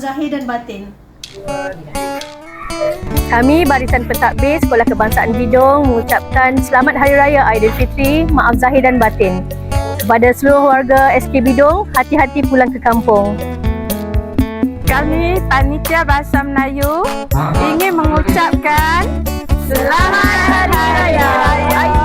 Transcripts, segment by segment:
dan batin. Kami Barisan Pentadbir Sekolah Kebangsaan Bidong mengucapkan Selamat Hari Raya Aidilfitri, maaf zahir dan batin. Kepada seluruh warga SK Bidong, hati-hati pulang ke kampung. Kami Panitia Bahasa Melayu ingin mengucapkan Selamat Hari Raya Aidil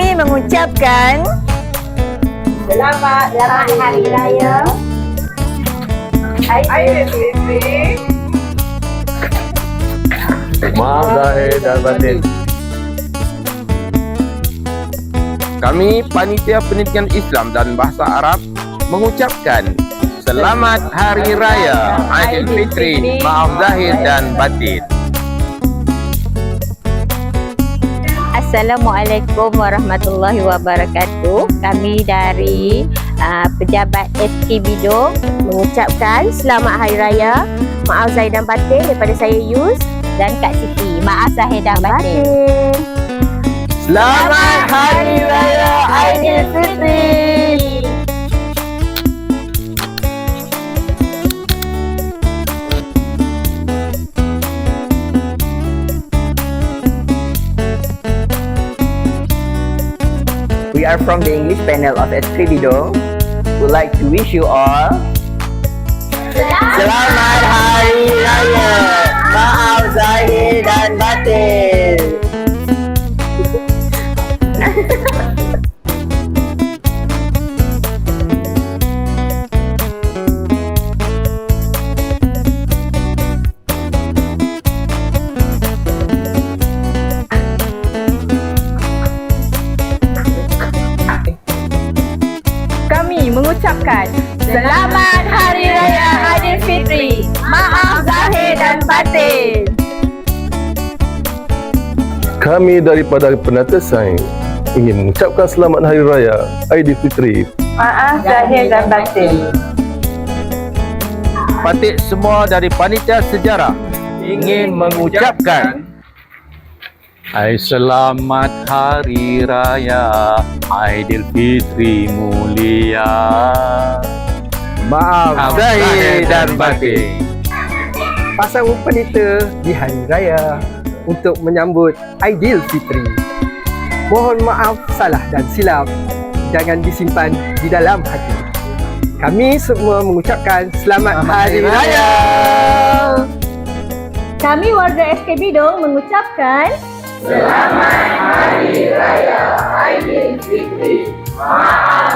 Kami mengucapkan Selamat Selamat Hari Raya Aidilfitri Maaf zahir dan batin. Kami Panitia Pendidikan Islam dan Bahasa Arab mengucapkan Selamat Hari Raya Aidilfitri, maaf zahir dan batin. Assalamualaikum warahmatullahi wabarakatuh. Kami dari uh, pejabat SK Bidong mengucapkan selamat hari raya. Maaf Zahid dan Batin daripada saya Yus dan Kak Siti. Maaf Zahid dan Batin. Selamat Hari Raya We are from the English panel of S3 Bidong. Would like to wish you all mengucapkan Selamat Hari Raya Aidilfitri. Maaf Zahir dan Batin. Kami daripada Penata Sains ingin mengucapkan selamat Hari Raya Aidilfitri. Maaf Zahir dan Batin. Patik semua dari Panitia Sejarah ingin mengucapkan Hai selamat hari raya Aidilfitri mulia. Maaf zahir dan batin. Pasang penita di Hari Raya untuk menyambut Aidilfitri. Mohon maaf salah dan silap. Jangan disimpan di dalam hati. Kami semua mengucapkan Selamat Hari Raya. Kami warga SK Bidong mengucapkan Selamat Hari Raya Aidilfitri, maaf